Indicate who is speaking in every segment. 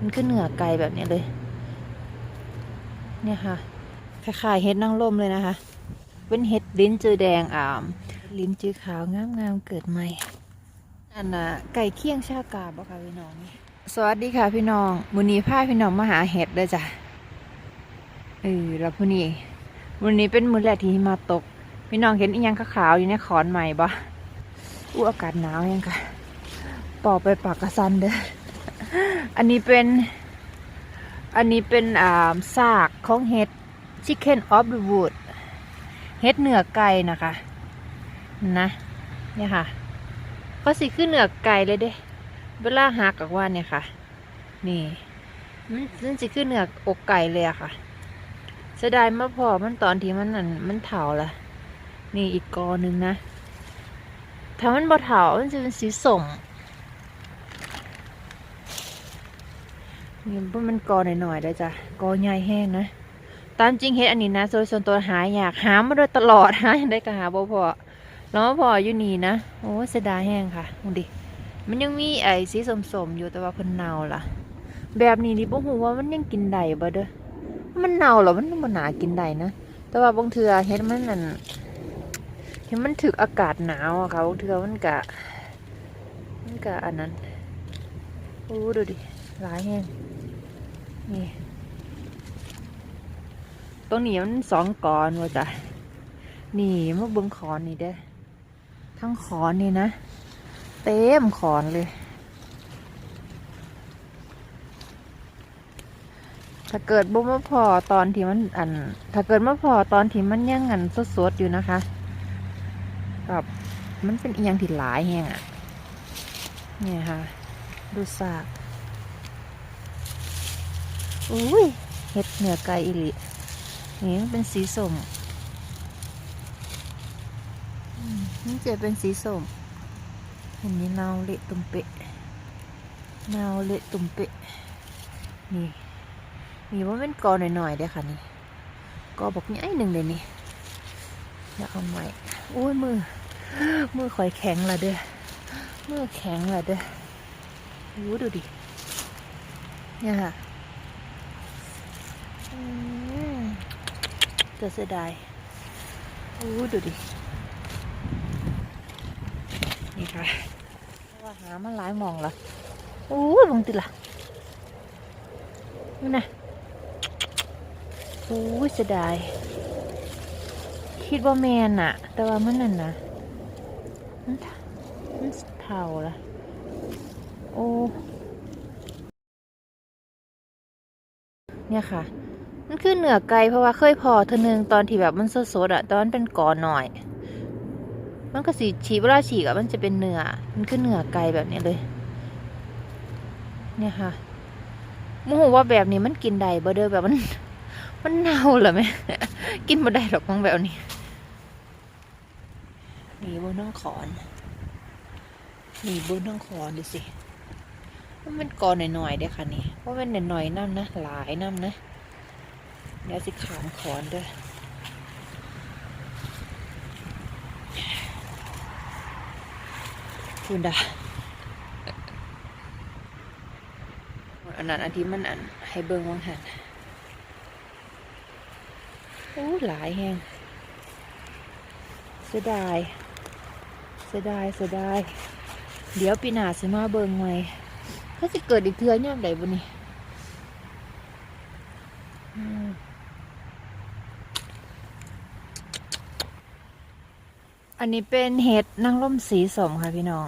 Speaker 1: มันขึ้นเหนือไกลแบบนี้เลย เนี่ยค่ะคล้ายๆเห็ดนางรมเลยนะคะ เป็นเห็ดลิ้นจือแดงอ่ามลิ้นจือขาวงามๆเกิดใหม่อันน่ะไก่เคี่ยงชากาบ่ค่ะพี่น้องนี่สวัสดีค่ะพี่น้องมื้อนี้พาพี่น้องมาหาเห็ดเด้อจ้ะเออแล้วมื้นี้มื้อนี้เป็นมื้อแรกที่มาตก พี่น้องเห็นอีหยังขาวๆอยู่ในขอนใหม่บ่อู้อากาศหนาวยังค่ะปอกไปปากกระสันเด้อ อันนี้เป็น อันนี้เป็นอ่าซากของเห็ด Chicken of the Wood เห็ดเนื้อไก่นะคะนะเนี่ยค่ะก็สิขึ้นเหนือไก่เลยเด้ เวลาหักกับว่าเนี่ยค่ะ นี่มันมันสิขึ้นเหนืออกไก่เลยอะค่ะเสียดายมาพอมันตอนที่มันนั่นมันเถาละนี่อีกกอหนึ่งนะถ้ามันบ่เถามันจะเป็นสีส้ม นี่เพรามันกอหน่อยๆได้จ้ะกอใหญ่แห้งนะตามจริงเฮ็ดอันนี้นะโดยส่วนตัวหาอยากหามาโดยตลอดหาอย่างได้ก็หาบ่พอแล้วมาพออยู่นี่นะโอ้เสียดายแห้งค่ะดูดิมันยังมีไอ้สีสมๆอยู่แต่ว่าเพิ่นเน่าล่ะ แบบนี้ดิบ่ฮู้ว่ามันยังกินได้บ่เด้อมันเน่าเหรอมันบ่น่ากินได้นะแต่ว่าบางเทื่อเฮ็ดมันนั่นเห็นมันถึกอากาศหนาวอะค่ะบางเทื่อมันกะมันกะอันนั้นโอ้ดูดิหลายแห้ง นี่ตรงนี้มันสองกอนว่าจ้ะนี่มาเบิงขอนนี่เด้ทั้งขอนนี่นะ เต็มขอนเลย ถ้าเกิดบ่มาพอตอนที่มันอัน ถ้าเกิดมาพอตอนที่มันยังอันสดๆอยู่นะคะกับมันเป็นอีหยังที่หลายแหงอะ เนี่ยค่ะ ดูซาก อุ้ยเห็ดเหนือไก่อิลินี่มันเป็นสีส้มนี่จะเป็นสีส้มอันนี้เนาเละตุ่มเปะเนาเละตุ่มเปะนี่นี่ว่าเป็นกอหน่อยๆเด้อค่ะนี่กอบอกง่ายหนึ่งเลยนี่อย่าเอาใหม่โอ้ยมือ มือคอยแข็งละเด้อมือแข็งละเด้อโอ้ดูดิเนี่ยค่ะ จะเสียดายโอ้ดูดิ นี่ค่ะว่าหามาหลายมองละโอ้ลงติละนี่นะโอ้เสียดาย คิดว่าแมนอะแต่ว่ามันนั่นนะมันมันเท่าละโอ้เนี่ยค่ะ มันคือเหนือไกลเพราะว่าเคยพอเธอนึงตอนที่แบบมันสดๆอะตอนมันเป็นกอหน่อย มันก็สีฉีเวลาฉีกอะมันจะเป็นเนื้อมันคือเนื้อไก่แบบนี้เลย เนี่ยค่ะโมโหว่าแบบนี้มันกินได้บ่เด้อแบบมัน มันเน่าเหรอแม่กินบ่ได้หรอกมั้งแบบนี้นี่บนน้องขอนนี่บนน้องขอนดูสิมันเป็นกอหน่อยๆเด้อค่ะนี่เพราะมันหน่อยๆน้ำนะหลายน้ำนะ ดี๋ยวสิขามขอนด้อคุณดาอันนั้นอันที่มันอันให้เบิ่งวังหันโอ้หลายแฮงเสียดายเสียดายเสียดาย เดี๋ยวปีหน้าสิมาเบิ่งใหม่ถ้าจะเกิดอีกเทื่อย่ามใดบ่นี่ อันนี้เป็นเห็ดนางร่มสีสมค่ะพี่น้อง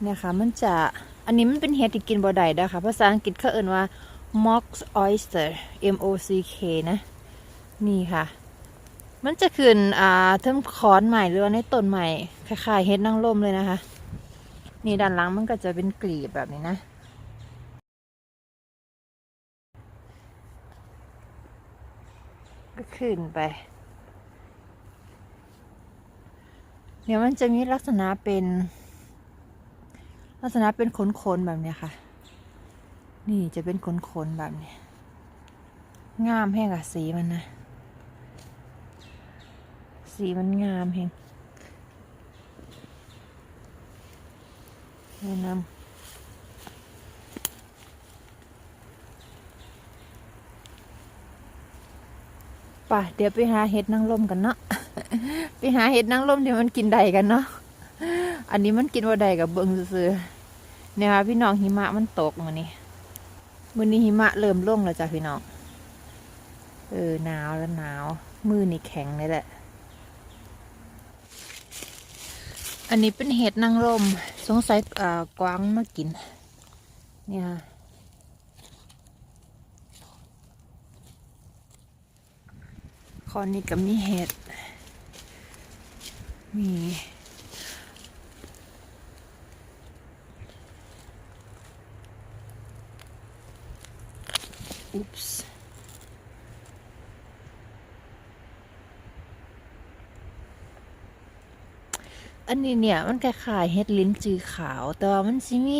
Speaker 1: เนี่ยค่ะมันจะอันนี้มันเป็นเห็ดที่กินบ่ได้เด้ค่ะภาษาอังกฤษเขาเอ่นว่า mock oyster M O C K นะ นี่ค่ะ มันจะขึ้นอ่าเทิมคอนใหม่หรือว่าในต้นใหม่คล้ายๆเห็ดนางรมเลยนะคะ นี่ด้านหลังมันก็จะเป็นกลีบแบบนี้นะก็ขึ้นไป เนี่ยมันจะมีลักษณะเป็น ลักษณะเป็นขนๆแบบเนี้ยค่ะ นี่จะเป็นขนๆแบบนี้งามแห้งกัสีมันนะ สีมันงามแห้งแนะนำป่ะเดี๋ยวไปหาเห็ดนั่งรมกันเนาะ ไปหาเห็ดนางรมที่มันกินได้กันเนาะอันนี้มันกินว่าใดกับเบิงซื่อเนี่ยค่ะพี่น้องหิมะมันตกมื้อนี้มือนี้หิมะเริ่มลงแล้วจ้ะพี่น้องเออหนาวแล้วหนาว มือนี่แข็งเลยแหละ อันนี้เป็นเห็ดนางรมสงสัยอ่ากวางมากิน เนี่ยคอนนี้ก็มีเห็ด มีอุ๊ปส์อันนี้เนี่ย มันคล้ายๆเห็ดลิ้นจือขาว แต่ว่ามันสิมี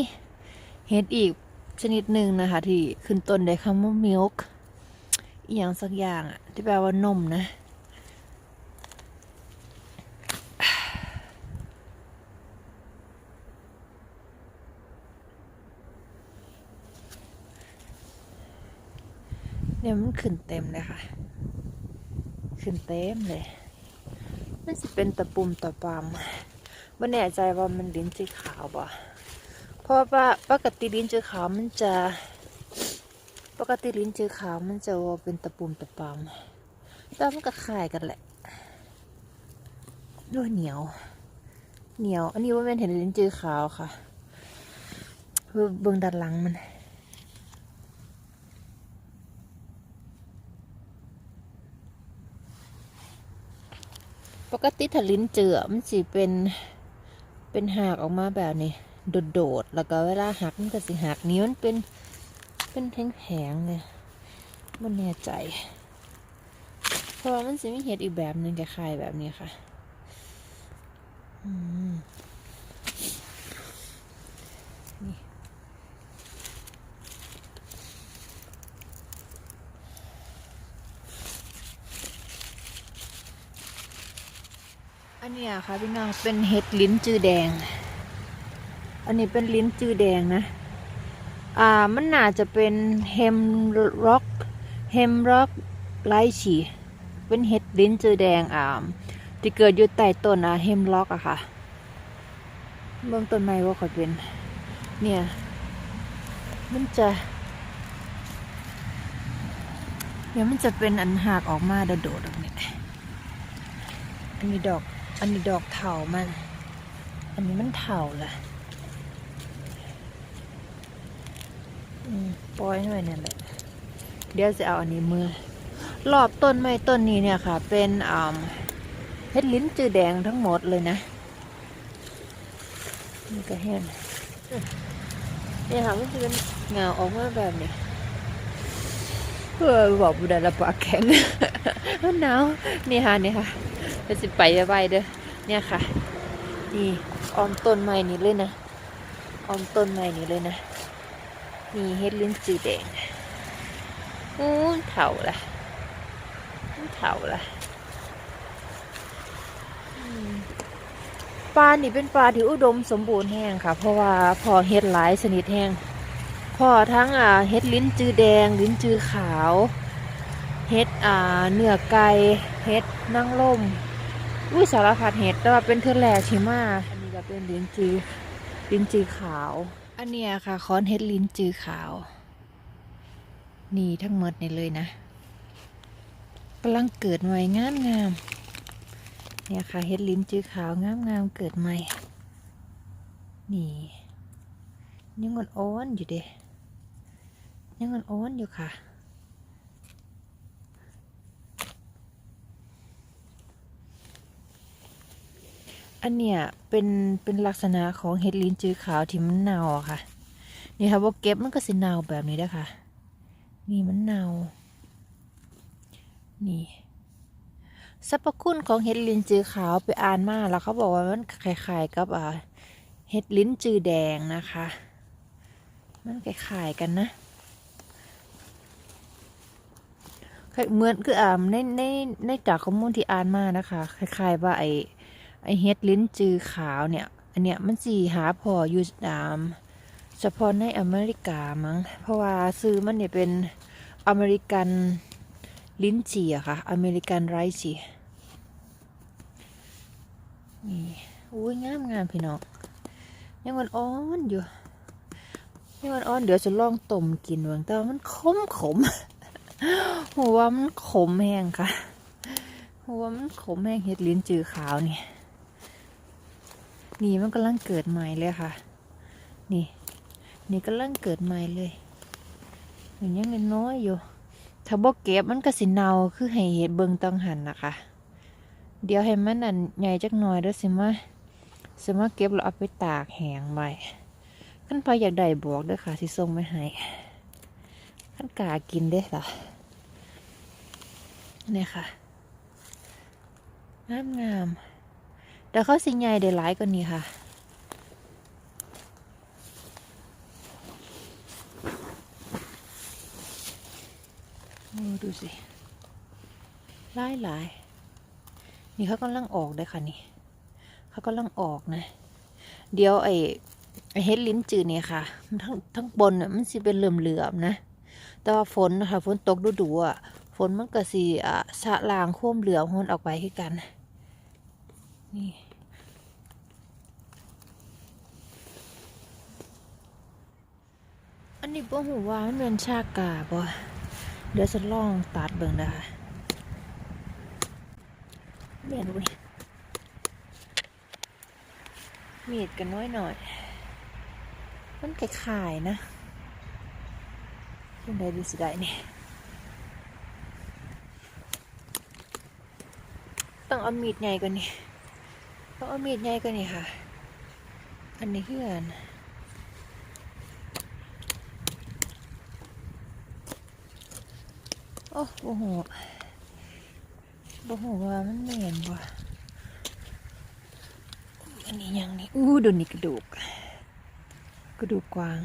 Speaker 1: เห็ดอีกชนิดหนึ่งนะคะ ที่ขึ้นต้นด้วยคำว่า milk อีกอย่างสักอย่างอะที่แปลว่านมนะ เนี่ยมันขึ้นเต็มเลยค่ะ ขึ้นเต็มเลยมันสิเป็นตะปุ่มตะปามไม่แน่ใจว่ามันลิ้นจือขาวบ่เพราะว่าปกติลิ้นจือขาวมันจะ ปกติลิ้นจือขาวมันจะเป็นตะปุ่มตะปามแต่มันก็คล้ายกันแหละด้วยเหนียว เหนียว อันนี้ว่าเป็นเห็นลิ้นจือขาวค่ะเพื่อเบื้องด้านหลังมัน ปกติถ้าลิ้นเจือมันสิเป็นเป็นหักออกมาแบบนี้โดดๆแล้วก็เวลาหักมันก็สิหักนี้มันเป็นเป็นแผงๆเลยมันแน่ใจ เพราะว่ามันสิมีเห็ดอีกแบบหนึ่งคล้ายๆแบบนี้ค่ะ อืม เนี้ยค่ะพี่น้องเป็นเห็ดลิ้นจือแดง อันนี้เป็นลิ้นจือแดงนะ อ่ามันน่าจะเป็นเฮมร็อกเฮมร็อกไลชีเป็นเห็ดลิ้นจือแดงอ่าที่เกิดอยู่ใต้ต้นอะเฮมล็อกอะค่ะเบื้องต้นไม้ว่าเขาเป็น เนี่ย มันจะ เดี๋ยวมันจะเป็นอันหักออกมาโดดๆแบบนี้อันนี้ดอก อันนี้ดอกเถามัน อันนี้มันเถาแหละปล่อยหน่อยเนี่ยแหละ เดี๋ยวจะเอาอันนี้มือ รอบต้นไม้ต้นนี้เนี่ยค่ะ เป็นอ่าเฮ็ดลิ้นจือแดงทั้งหมดเลยนะ นี่ก็เห็นนี่ค่ะมันจะเป็นเงาออกมาแบบนี้เพื่อบอกบุดาละปากแข็งหนาวนี่ค่ะนี่ค่ะ จะสิไปจะไปเด้อเนี่ยค่ะ นี่ออมต้นไม้นี้เลยนะออมต้นไม้นี้เลยนะมีเฮ็ดลิ้นจือแดงอู้เถาละเถาละปลานี่เป็นปลาที่อุดมสมบูรณ์แห้งค่ะ เพราะว่าพอเฮ็ดหลายชนิดแห้งพอทั้งอ่าเฮ็ดลิ้นจือแดง ลิ้นจือขาว เฮ็ดอ่าเนื้อไก่เฮ็ดนางล่ม อุ้ยสารพัดเฮ็ดแต่ว่าเป็นเทือแรกชิมาอันนี้ก็เป็นลิ้นจือลิ้นจือขาว อันเนี้ยค่ะค้อนเฮ็ดลิ้นจือขาว นี่ทั้งหมดนี่เลยนะกำลังเกิดใหม่งามงามเนี่ยค่ะเฮ็ดลิ้นจือขาวงามงามเกิดใหม่ นี่ยังอ่อนๆอยู่เด้ยังอ่อนๆอยู่ค่ะ อันเนี้ยเป็นเป็นลักษณะของเห็ดลิ้นจือขาวที่มันเน่าค่ะ นี่ค่ะว่าเก็บมันก็สิเน่าแบบนี้นะคะนี่มันเน่า นี่สรรพคุณของเห็ดลิ้นจือขาวไปอ่านมาแล้วเขาบอกว่ามันคล้ายๆกับอ่าเห็ดลิ้นจือแดงนะคะ มันคล้ายๆกันนะคล้ายเหมือนคืออ่าในในในจากข้อมูลที่อ่านมานะคะคล้ายๆว่าไอ ไอเฮ็ดลิ้นจือขาวเนี่ย อันเนี้ยมันสีหาพออยู่ตามเฉพาะในอเมริกามั้ง เพราะว่าซื้อมันเนี่ยเป็นอเมริกันลิ้นจี่อะค่ะ อเมริกันไรจีนี่อุ้ยงามงามพี่น้องยังมันอ่อนอยู่ยังมันอ่อนเดี๋ยวจะลองต้มกินเบิ่งแต่ว่ามันขมขมหัวมันขมแห้งค่ะหัวมันขมแห้งเห็ดลิ้นจือขาวเนี่ย นี่มันกำลังเกิดใหม่เลยค่ะ นี่ นี่กำลังเกิดใหม่เลยมันยังน้อยอยู่ ถ้าบ่เก็บมันก็สิเนาคือให้เห็ดเบิงตังหันนะคะ เดี๋ยวให้มันอันใหญ่จักหน่อยด้อสิมาสิมาเก็บแล้วเอาไปตากแห้งไว้ขั้นพออยากได้บอกด้อค่ะสิส่งไปให้ขั้นกากินเด้อล่ะนี่ค่ะงามงาม ๆแต่เขาสิใหญ่ได้หลายกว่านี้ค่ะดูสิหลายหลายนี่เขากำลังออกได้ค่ะนี่เขากำลังออกนะ เดี๋ยวไอ้ไอ้เฮ็ดลิ้นจืดเนี่ยค่ะ ทั้งทั้งบนน่ะมันสิเป็นเหลื่อมๆนะ แต่ว่าฝนนะคะฝนตกดูดูอะฝนมันก็สิอะสะลางโค้มเหลือมหนออกไปคือกัน นี่ อันนี้บ่หูว่ามันเป็นชากาบ่เดี๋ยวฉันลองตัดเบิ่งนะคะเมียนเว้ยมีดกันน้อยหน่อย มันคล้ายนะยังได้ดีสิได้เนี่ยต้องเอามีดใหญ่กว่านี้ต้องเอามีดใหญ่กว่านี้ค่ะ อันนี้คืออัน โอ้โอ้โหโอ้โหว่ามันเหม็นว่ะอันนี้ยังนี่อู้ดูนี่กระดูก กระดูกกวาง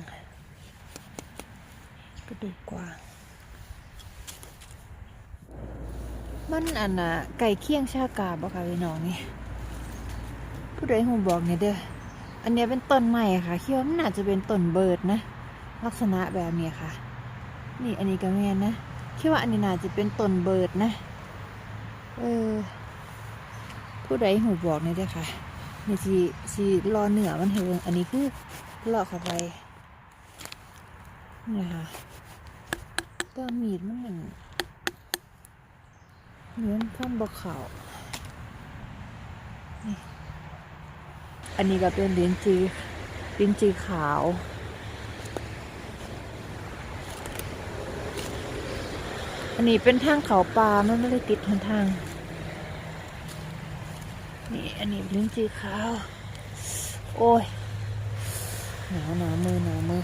Speaker 1: กระดูกกวาง มันอันน่ะไก่เคี่ยงชากาบ่ค่ะพี่น้องนี่ ผู้ใดหูบอกเนี่ยเด้อ อันนี้เป็นต้นใหม่ค่ะคิดว่ามันน่าจะเป็นต้นเบิร์ดนะ ลักษณะแบบนี้ค่ะ นี่อันนี้ก็แม่นนะ คิดว่าอันนี้น่าจะเป็นต้นเบิดนะ เออ ผู้ใดหูบอกนี่เด้อค่ะนี่สิสิรอเหนือมันเห็นอันนี้คือเลาะเข้าไปนี่ค่ะก็มีดมันเหมือนเหมือนข้ามบกเขาอันนี้ก็เป็นลิ้นจีลิ้นจีขาว อันนี้เป็นทางเขาปลามันไม่ได้ติดทางทาง นี่อันนี้ลิ้นจีขาว โอ้ยหนาวหนาวมือหนาวมือ